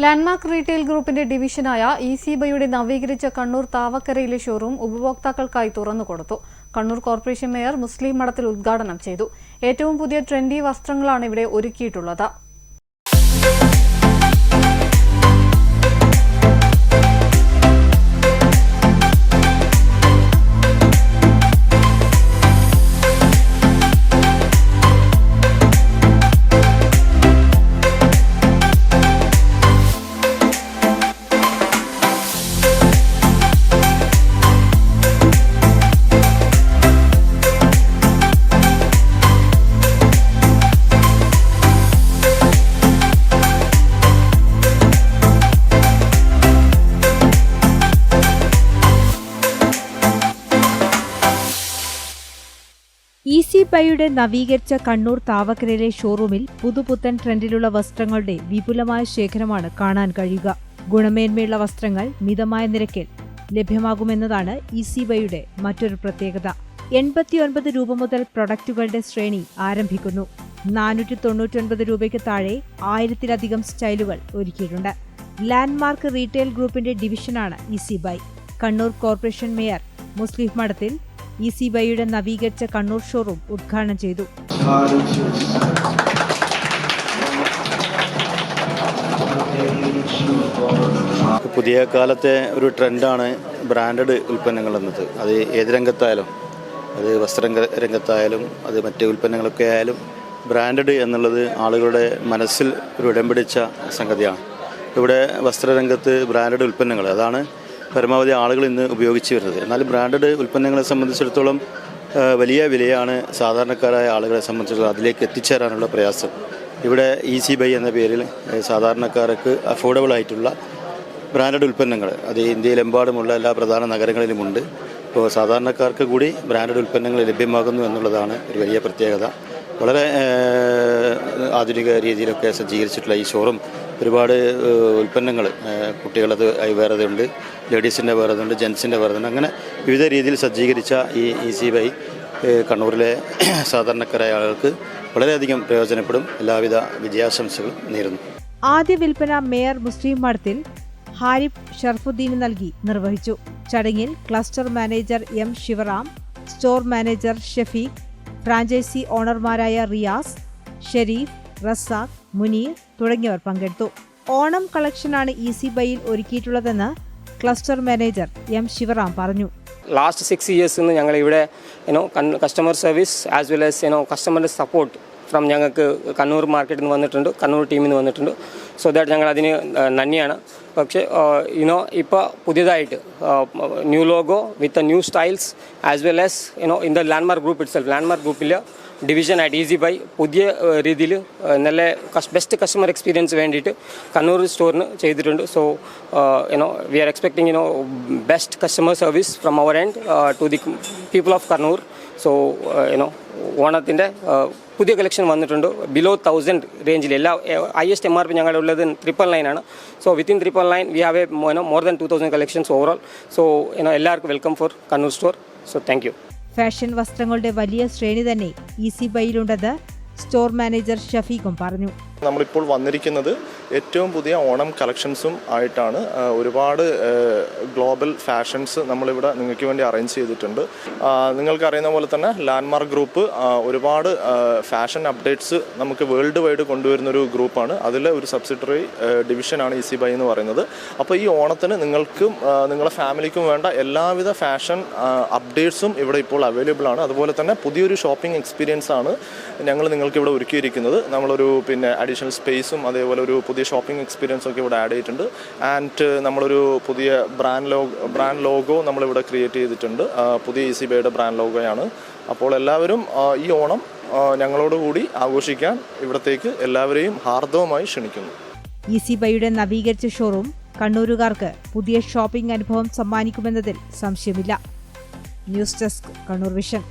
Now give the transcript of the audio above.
Landmark retail ഗ്രൂപ്പിന്റെ ഡിവിഷനായ E C ബൈയുടെ നവീകരിച്ച Kannur താവക്കരയിലെ showroom ഉപഭോക്താക്കൾക്കായി തുറന്നു കൊടുത്തു കണ്ണൂർ കോർപ്പറേഷൻ മേയർ മുസ്ലിം മഠത്തിൽ ഉദ്ഘാടനം ചെയ്തു. ഏറ്റവും പുതിയ ട്രെൻഡി വസ്ത്രങ്ങളാണ് ഇവിടെ ഒരുക്കിയിട്ടുള്ളത്. ഈസി ബൈയുടെ നവീകരിച്ച കണ്ണൂർ താവക്കരയിലെ ഷോറൂമിൽ പുതുപുത്തൻ ട്രെൻഡിലുള്ള വസ്ത്രങ്ങളുടെ വിപുലമായ ശേഖരമാണ് കാണാൻ കഴിയുക. ഗുണമേന്മയുള്ള വസ്ത്രങ്ങൾ മിതമായ നിരക്കിൽ ലഭ്യമാകുമെന്നതാണ് ഈസി ബൈയുടെ മറ്റൊരു പ്രത്യേകത. എൺപത്തിയൊൻപത് രൂപ മുതൽ പ്രൊഡക്റ്റുകളുടെ ശ്രേണി ആരംഭിക്കുന്നു. നാനൂറ്റി തൊണ്ണൂറ്റൊൻപത് രൂപയ്ക്ക് താഴെ ആയിരത്തിലധികം സ്റ്റൈലുകൾ ഒരുക്കിയിട്ടുണ്ട്. ലാൻഡ്മാർക്ക് റീറ്റെയിൽ ഗ്രൂപ്പിന്റെ ഡിവിഷനാണ് easy buy. Kannur corporation mayor Muslih Madathil easy ബൈയുടെ നവീകരിച്ച കണ്ണൂർ ഷോറൂം ഉദ്ഘാടനം ചെയ്തു. പുതിയ കാലത്തെ ഒരു ട്രെൻഡാണ് ബ്രാൻഡഡ് ഉൽപ്പന്നങ്ങൾ എന്നത് അത് ഏത് രംഗത്തായാലും അത് വസ്ത്ര രംഗത്തായാലും അത് മറ്റ് ഉൽപ്പന്നങ്ങളൊക്കെ ആയാലും ബ്രാൻഡഡ് എന്നുള്ളത് ആളുകളുടെ മനസ്സിൽ ഒരു ഇടം പിടിച്ച സംഗതിയാണ്. ഇവിടെ വസ്ത്രരംഗത്ത് ബ്രാൻഡഡ് ഉൽപ്പന്നങ്ങൾ അതാണ് പരമാവധി ആളുകൾ ഇന്ന് ഉപയോഗിച്ച് വരുന്നത്. എന്നാൽ ബ്രാൻഡഡ് ഉൽപ്പന്നങ്ങളെ സംബന്ധിച്ചിടത്തോളം വലിയ വിലയാണ് സാധാരണക്കാരായ ആളുകളെ സംബന്ധിച്ചിടത്തോളം അതിലേക്ക് എത്തിച്ചേരാനുള്ള പ്രയാസം. ഇവിടെ ഈസി ബൈ എന്ന പേരിൽ സാധാരണക്കാർക്ക് അഫോർഡബിൾ ആയിട്ടുള്ള ബ്രാൻഡഡ് ഉൽപ്പന്നങ്ങൾ അത് ഇന്ത്യയിലെമ്പാടുമുള്ള എല്ലാ പ്രധാന നഗരങ്ങളിലുമുണ്ട്. ഇപ്പോൾ സാധാരണക്കാർക്ക് കൂടി ബ്രാൻഡഡ് ഉൽപ്പന്നങ്ങൾ ലഭ്യമാകുന്നു എന്നുള്ളതാണ് ഒരു വലിയ പ്രത്യേകത. വളരെ ആധുനിക രീതിയിലൊക്കെ സജ്ജീകരിച്ചിട്ടുള്ള ഈ ഷോറും ഒരുപാട് ഉൽപ്പന്നങ്ങൾ കുട്ടികളത് വേറെതുണ്ട്. ലേഡീസിന്റെ വേറെതുണ്ട് ജെൻസിന്റെ വേറെതുണ്ട്. അങ്ങനെ വിവിധ രീതിയിൽ സജ്ജീകരിച്ച ഈ ഇ സി ബൈ കണ്ണൂരിലെ സാധാരണക്കാരായ ആളുകൾക്ക് വളരെയധികം പ്രയോജനപ്പെടും. എല്ലാവിധ വിജയാശംസകളും നേരുന്നു. ആദ്യ വിൽപ്പന മേയർ മുസ്ലിം മഠത്തിൽ ഹാരിഫ് ഷർഫുദ്ദീന് നൽകി നിർവഹിച്ചു. ചടങ്ങിൽ cluster manager M Sivaram store manager Shafeeq franchise ഓണർമാരായ Riyas Sharif Razak Muneer തുടങ്ങിയവർ പങ്കെടുത്തു. ഓണം കളക്ഷനാണ് ഇ സി ബൈയിൽ ഒരുക്കിയിട്ടുള്ളതെന്ന് ക്ലസ്റ്റർ മാനേജർ എം ശിവറാം പറഞ്ഞു. ലാസ്റ്റ് സിക്സ് ഇയേഴ്സ് നിന്ന് ഞങ്ങൾ ഇവിടെ you know customer service as well as you know കസ്റ്റമറിന്റെ support from ഞങ്ങൾക്ക് കണ്ണൂർ മാർക്കറ്റിൽ നിന്ന് വന്നിട്ടുണ്ട് കണ്ണൂർ ടീമിൽ നിന്ന് വന്നിട്ടുണ്ട്. സോ ദാറ്റ് ഞങ്ങൾ അതിന് നന്ദിയാണ്. പക്ഷേ യുനോ ഇപ്പോൾ പുതിയതായിട്ട് new logo with new styles as well as you know in the landmark group itself landmark ഗ്രൂപ്പിൽ ഡിവിഷൻ ആയിട്ട് ഈസി ബൈ പുതിയ രീതിയിൽ നല്ല ബെസ്റ്റ് കസ്റ്റമർ എക്സ്പീരിയൻസ് വേണ്ടിയിട്ട് കണ്ണൂർ സ്റ്റോറിന് ചെയ്തിട്ടുണ്ട്. So you know we are expecting you know best customer service from our and to the people of Kannur so you know ഓണത്തിന്റെ പുതിയ കളക്ഷൻ വന്നിട്ടുണ്ട്. ബിലോ തൗസൻഡ് റേഞ്ചിൽ എല്ലാ ഹയസ്റ്റ് എം ആർ പി ഞങ്ങളുടെ ഉള്ളത് ട്രിപ്പിൾ നയൻ ആണ്. So within triple nine we have a more than two thousand collections overall so you know എല്ലാവർക്കും welcome for Kannur store so thank you fashion വസ്ത്രങ്ങളുടെ വലിയ ശ്രേണി തന്നെ ഇസി ബൈയിലുണ്ടെന്ന് store manager ഷഫീഖും പറഞ്ഞു. നമ്മളിപ്പോൾ വന്നിരിക്കുന്നത് ഏറ്റവും പുതിയ ഓണം കളക്ഷൻസും ആയിട്ടാണ്. ഒരുപാട് ഗ്ലോബൽ ഫാഷൻസ് നമ്മളിവിടെ നിങ്ങൾക്ക് വേണ്ടി അറേഞ്ച് ചെയ്തിട്ടുണ്ട്. നിങ്ങൾക്കറിയുന്ന പോലെ തന്നെ ലാൻഡ്മാർക്ക് ഗ്രൂപ്പ് ഒരുപാട് ഫാഷൻ അപ്ഡേറ്റ്സ് നമുക്ക് വേൾഡ് വൈഡ് കൊണ്ടുവരുന്ന ഒരു ഗ്രൂപ്പാണ്. അതിലെ ഒരു സബ്സിഡറി ഡിവിഷനാണ് ഇ സി ബൈ എന്ന് പറയുന്നത്. അപ്പോൾ ഈ ഓണത്തിന് നിങ്ങൾക്കും നിങ്ങളുടെ ഫാമിലിക്കും വേണ്ട എല്ലാവിധ ഫാഷൻ അപ്ഡേറ്റ്സും ഇവിടെ ഇപ്പോൾ അവൈലബിൾ ആണ്. അതുപോലെ തന്നെ പുതിയൊരു ഷോപ്പിംഗ് എക്സ്പീരിയൻസ് ആണ് ഞങ്ങൾ നിങ്ങൾക്ക് ഇവിടെ ഒരുക്കിയിരിക്കുന്നത്. നമ്മളൊരു പിന്നെ സ്പേസും അതേപോലെ ഒരു പുതിയ ഷോപ്പിംഗ് എക്സ്പീരിയൻസും ഒക്കെ ഇവിടെ ആഡ് ചെയ്തിട്ടുണ്ട്. ആൻഡ് നമ്മളൊരു പുതിയ ബ്രാൻഡ് ലോഗോ ബ്രാൻഡ് ലോഗോ നമ്മളിവിടെ ക്രിയേറ്റ് ചെയ്തിട്ടുണ്ട്. പുതിയ ഇ സി ബൈയുടെ ബ്രാൻഡ് ലോഗോയാണ് അപ്പോൾ എല്ലാവരും ഈ ഓണം ഞങ്ങളോടുകൂടി ആഘോഷിക്കാൻ ഇവിടത്തേക്ക് എല്ലാവരെയും ഹാർദവമായി ക്ഷണിക്കുന്നു. ഇസി ബൈയുടെ നവീകരിച്ച ഷോറൂം കണ്ണൂരുകാർക്ക് പുതിയ ഷോപ്പിംഗ് അനുഭവം സമ്മാനിക്കുമെന്നതിൽ സംശയമില്ല. News desk Kannur vision